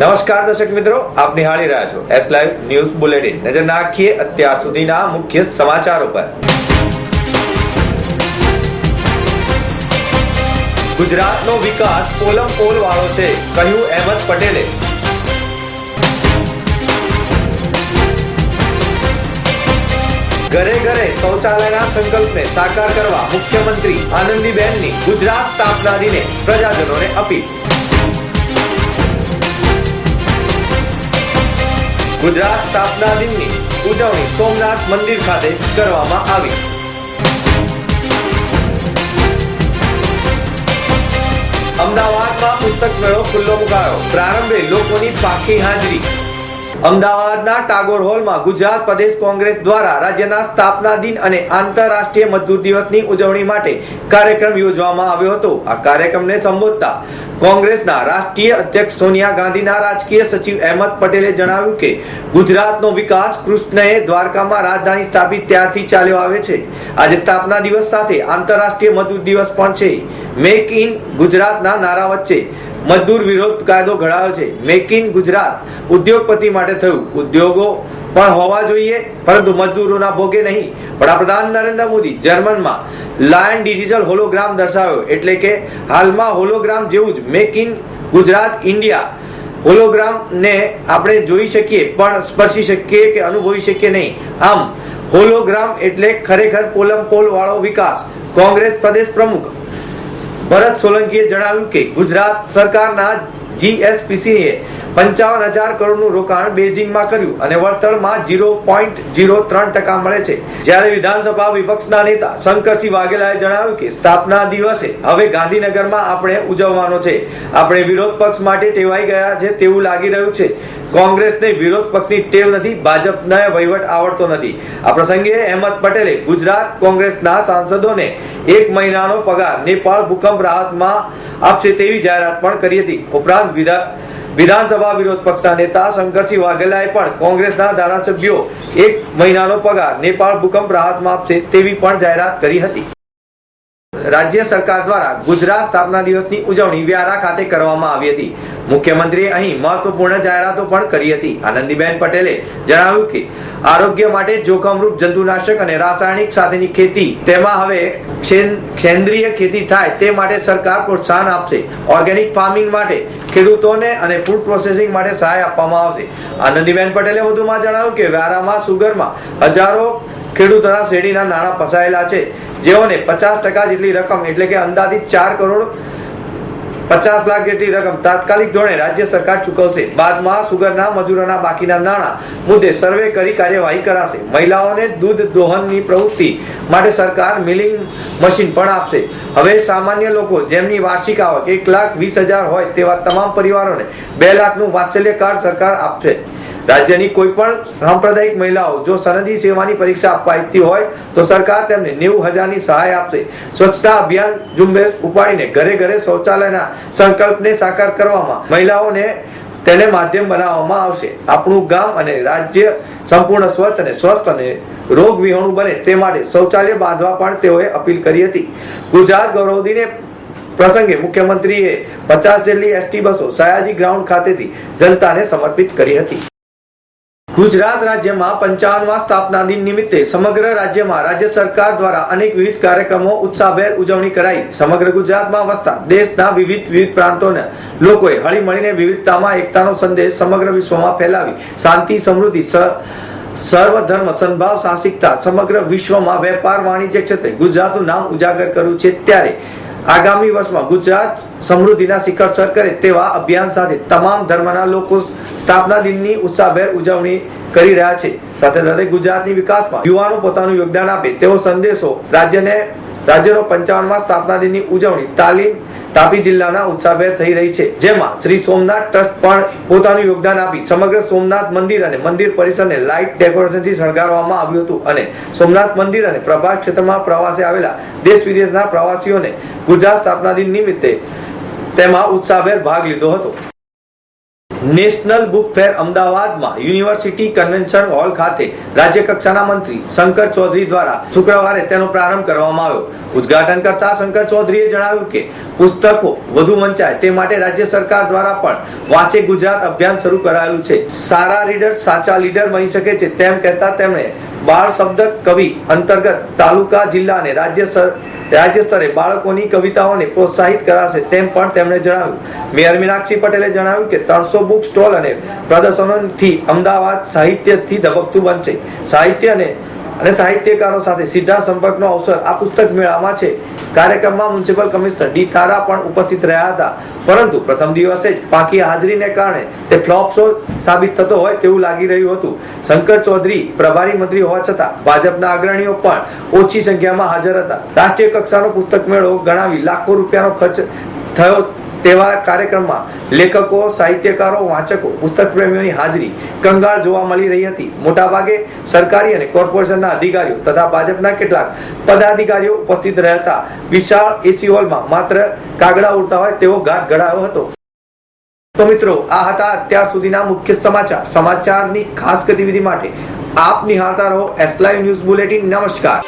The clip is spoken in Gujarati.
નમસ્કાર દર્શક મિત્રો, આપ નિહાળી રહ્યા છો એસ લાઈવ ન્યૂઝ બુલેટિન નજર નાખીએ અત્યાર સુધીના મુખ્ય સમાચારો પર. ગુજરાતનો વિકાસ પોલમ પોલ વાળો છે, કહ્યું અહેમદ પટેલે. ઘરે ઘરે શૌચાલયના સંકલ્પને સાકાર કરવા મુખ્યમંત્રી આનંદીબેનની ગુજરાત સ્થાપના દિને પ્રજાજનોને અપીલ. ગુજરાત સ્થાપના દિનની ઉજવણી સોમનાથ મંદિર ખાતે કરવામાં આવી. અમદાવાદમાં પુસ્તક મેળો ખુલ્લો મુકાયો. પ્રારંભે લોકોની પાકી હાજરી. અમદાવાદના ટાગોર હોલમાં ગુજરાત પ્રદેશ કોંગ્રેસ દ્વારા રાજ્યના સ્થાપના દિન અને આંતરરાષ્ટ્રીય મજદૂર દિવસની ઉજવણી માટે કાર્યક્રમ યોજવામાં આવ્યો હતો. આ કાર્યક્રમને સંબોધતા કોંગ્રેસના રાષ્ટ્રીય અધ્યક્ષ સોનિયા ગાંધીના રાજકીય સચિવ અહેમદ પટેલે જણાવ્યું કે, ગુજરાતનો વિકાસ કૃષ્ણએ દ્વારકામાં રાજધાની સ્થાપિત ત્યારથી ચાલ્યો આવે છે. આજે સ્થાપના દિવસ સાથે આંતરરાષ્ટ્રીય મજદૂર દિવસ પણ છે. મેક ઇન ગુજરાતના નારા વચ્ચે મજદૂર વિરોધ કાયદો ઘડાયો છે. મેક ઇન ગુજરાત ઉદ્યોગપતિ માટે થયું. ઉદ્યોગો પણ હોવા જોઈએ, પરંતુ મજદૂરોના ભોગે નહીં. વડાપ્રધાન નરેન્દ્ર મોદી જર્મનમાં લાયન ડિજિટલ હોલોગ્રામ દર્શાવ્યો. એટલે કે હાલમાં હોલોગ્રામ જેવું જ મેક ઇન ગુજરાત ઇન્ડિયા હોલોગ્રામને આપણે જોઈ શકીએ, પણ સ્પર્શી શકીએ કે અનુભવી શકીએ નહીં. આમ હોલોગ્રામ એટલે ખરેખર પોલમ પોલ વાળો વિકાસ. કોંગ્રેસ પ્રદેશ પ્રમુખ ભરત સોલંકીએ જણાવ્યું કે ગુજરાત સરકારના જીએસપીસીએ પંચાવન હજાર કરોડનું રોકાણ બેઝિંગમાં કર્યું અને વળતરમાં ઝીરો પોઈન્ટ ઝીરો ત્રણ ટકા મળે છે. જ્યારે વિધાનસભા વિપક્ષના નેતા શંકરસિંહ વાઘેલાએ જણાવ્યું કે સ્થાપના દિવસે હવે ગાંધીનગરમાં આપણે ઉજવવાનો છે. આપણે વિરોધ પક્ષ માટે ટેવાઈ ગયા છે તેવું લાગી રહ્યું છે. કોંગ્રેસને વિરોધ પક્ષની ટેવ નથી, ભાજપને વહીવટ આવડતો નથી. આ પ્રસંગે અહેમદ પટેલે ગુજરાત કોંગ્રેસના સાંસદોને એક મહિનાનો પગાર નેપાળ ભૂકંપ રાહતમાં આપશે તેવી જાહેરાત પણ કરી હતી. ઉપરાંત વિધા વિધાનસભા વિરોધ પક્ષના નેતા શંકરસિંહ વાઘેલાએ પણ કોંગ્રેસના ધારાસભ્યો એક મહિનાનો પગાર, નેપાળ ભૂકંપ રાહતમાં આપશે તેવી પણ જાહેરાત કરી હતી. રાજ્ય સરકાર દ્વારા ગુજરાત સ્થાપના દિવસની ઉજવણી વ્યારા ખાતે કરવામાં આવી હતી. મુખ્યમંત્રીએ અહીં મહત્વપૂર્ણ જાહેરાતો પણ કરી હતી. આનંદીબેન પટેલે જણાવ્યું કે, આરોગ્ય માટે જોખમરૂપ જંતુનાશક અને રાસાયણિક સાથેની ખેતી, તેમાં હવે સેન્દ્રીય ખેતી થાય તે માટે સરકાર પ્રોત્સાહન આપશે. ઓર્ગેનિક ફાર્મિંગ માટે ખેડૂતોને અને ફૂડ પ્રોસેસિંગ માટે સહાય આપવામાં આવશે. આનંદીબેન પટેલે વધુમાં જણાવ્યું કે, વ્યારામાં સુગરમાં હજારો ખેડૂતોના શેરડીના નાણાં ફસાયેલા છે. જેઓને પચાસ ટકા જેટલી રકમ, એટલે કે અંદાજિત ચાર કરોડ પચાસ લાખ જેટલી રકમ તાત્કાલિક ધોરણે રાજ્ય સરકાર ચૂકવશે. બાદમાં સુગરના મજૂરોના બાકીના નાણાં મુદ્દે સર્વે કરી કાર્યવાહી કરાશે. મહિલાઓને દૂધ દોહનની પ્રવૃત્તિ માટે સરકાર મિલિંગ મશીન પણ આપશે. હવે સામાન્ય લોકો જેમની વાર્ષિક આવક એક લાખ વીસ હજાર હોય તેવા તમામ પરિવારોને બે લાખનું વાત્સલ્ય કાર્ડ સરકાર આપશે. રાજ્યની કોઈ પણ સાંપ્રદાયિક મહિલાઓ જો સનદી સેવાની પરીક્ષા આપવા ઈચ્છતી હોય તો સરકાર તેમને નેવું હજારની સહાય આપશે. સ્વચ્છતા અભિયાન ઝુંબેશ ઉપાડીને ઘરે ઘરે શૌચાલયના સંકલ્પને સાકાર કરવામાં મહિલાઓને તેને માધ્યમ બનાવવામાં આવશે. આપણું ગામ અને રાજ્ય સંપૂર્ણ સ્વચ્છ અને સ્વસ્થ અને રોગ વિહોણું બને તે માટે શૌચાલય બાંધવા પણ તેઓએ અપીલ કરી હતી. ગુજરાત ગૌરવદિને પ્રસંગે મુખ્યમંત્રીએ પચાસ જેટલી એસટી બસો સયાજી ગ્રાઉન્ડ ખાતેથી જનતાને સમર્પિત કરી હતી. ગુજરાત રાજ્યમાં પંચાવનમાં સ્થાપના દિન નિમિત્તે સમગ્ર રાજ્યમાં રાજ્ય સરકાર દ્વારા અનેક વિવિધ કાર્યક્રમો ઉત્સાહભેર ઉજવણી કરાઈ. સમગ્ર ગુજરાતમાં વસતા દેશના વિવિધ વિવિધ પ્રાંતોના લોકોએ હળીમળીને વિવિધતામાં એકતાનો સંદેશ સમગ્ર વિશ્વમાં ફેલાવી. શાંતિ, સમૃદ્ધિ સર્વધર્મ, સદભાવ, સાહસિકતા સમગ્ર વિશ્વમાં વેપાર વાણિજ્ય ક્ષેત્રે ગુજરાતનું નામ ઉજાગર કર્યું છે ત્યારે આગામી વર્ષમાં ગુજરાત સમૃદ્ધિના શિખર સર કરે તેવા અભિયાન સાથે તમામ ધર્મના લોકો સ્થાપના દિનની ઉત્સાહભેર ઉજવણી કરી રહ્યા છે. સાથે સાથે ગુજરાતની વિકાસમાં યુવાનો પોતાનું યોગદાન આપે તેવો સંદેશો રાજ્યને રાજ્યનો પંચાવનમાં સ્થાપના દિનની ઉજવણી, તાલીમ તાપી જિલ્લાના ઉત્સાહભેર થઈ રહી છે. જેમાં શ્રી સોમનાથ ટ્રસ્ટ પણ પોતાનું યોગદાન આપી સમગ્ર સોમનાથ મંદિર અને મંદિર પરિસરને લાઇટ ડેકોરેશનથી શણગારવામાં આવ્યું હતું અને સોમનાથ મંદિર અને પ્રભાસ ક્ષેત્રમાં પ્રવાસે આવેલા દેશ વિદેશના પ્રવાસીઓને ગુજરાત સ્થાપના દિન નિમિત્તે તેમાં ઉત્સાહભેર ભાગ લીધો હતો. નેશનલ બુક ફેર અમદાવાદમાં યુનિવર્સિટી કન્વેન્શન હોલ ખાતે રાજ્ય કક્ષાના મંત્રી શંકર ચૌધરી દ્વારા શુક્રવારે તેનો પ્રારંભ કરવામાં આવ્યો. ઉદ્ઘાટન કરતા શંકર ચૌધરીએ જણાવ્યું કે, પુસ્તકો વધુ વંચાય તે માટે રાજ્ય સરકાર દ્વારા પણ વાંચે ગુજરાત અભિયાન શરૂ કરાયેલું છે. સારા રીડર સાચા લીડર બની શકે છે તેમ કહેતા તેમણે બાળ શબ્દ કવિ અંતર્ગત તાલુકા, જિલ્લા અને રાજ્ય રાજ્ય સ્તરે બાળકોની કવિતાઓને પ્રોત્સાહિત કરાશે તેમ પણ તેમણે જણાવ્યું. મેયર મીનાક્ષી પટેલે જણાવ્યું કે ત્રણસો બુક સ્ટોલ અને પ્રદર્શનોથી અમદાવાદ સાહિત્યથી ધબકતું બનશે. સાહિત્ય અને અને સાહિત્યકારો સાથે સીધા સંપર્કનો અવસર આ પુસ્તક મેળામાં છે. કાર્યક્રમમાં મ્યુનિસિપલ કમિશનર ડી તારા પણ ઉપસ્થિત રહ્યા હતા. પરંતુ પ્રથમ દિવસે જ પાકી હાજરીને કારણે તે ફ્લોપ શો સાબિત થતો હોય તેવું લાગી રહ્યું હતું. શંકર ચૌધરી પ્રભારી મંત્રી હોવા છતાં ભાજપના અગ્રણીઓ પણ ઓછી સંખ્યામાં હાજર હતા. રાષ્ટ્રીય કક્ષાનો પુસ્તક મેળો ગણાવી લાખો રૂપિયાનો ખર્ચ થયો તેવા કાર્યક્રમમાં લેખકો, સાહિત્યકારો, વાંચકો પુસ્તક પ્રેમીઓની હાજરી, કંગાળ જોવા મળી રહી હતી. મોટાભાગે સરકારી અને કોર્પોરેશનના અધિકારીઓ તથા ભાજપના કેટલાક પદાધિકારીઓ ઉપસ્થિત રહેતા. વિશાળ એસી હોલમાં માત્ર કાગડા ઉડતા હોય તેવો ગાંઠ ઘડાયો હતો. તો મિત્રો, આ હતા અત્યાર સુધીના મુખ્ય સમાચાર. સમાચારની ખાસ ગતિવિધિ માટે આપ નિહાળતા રહો એસ લાઈવ ન્યૂઝ બુલેટિન નમસ્કાર.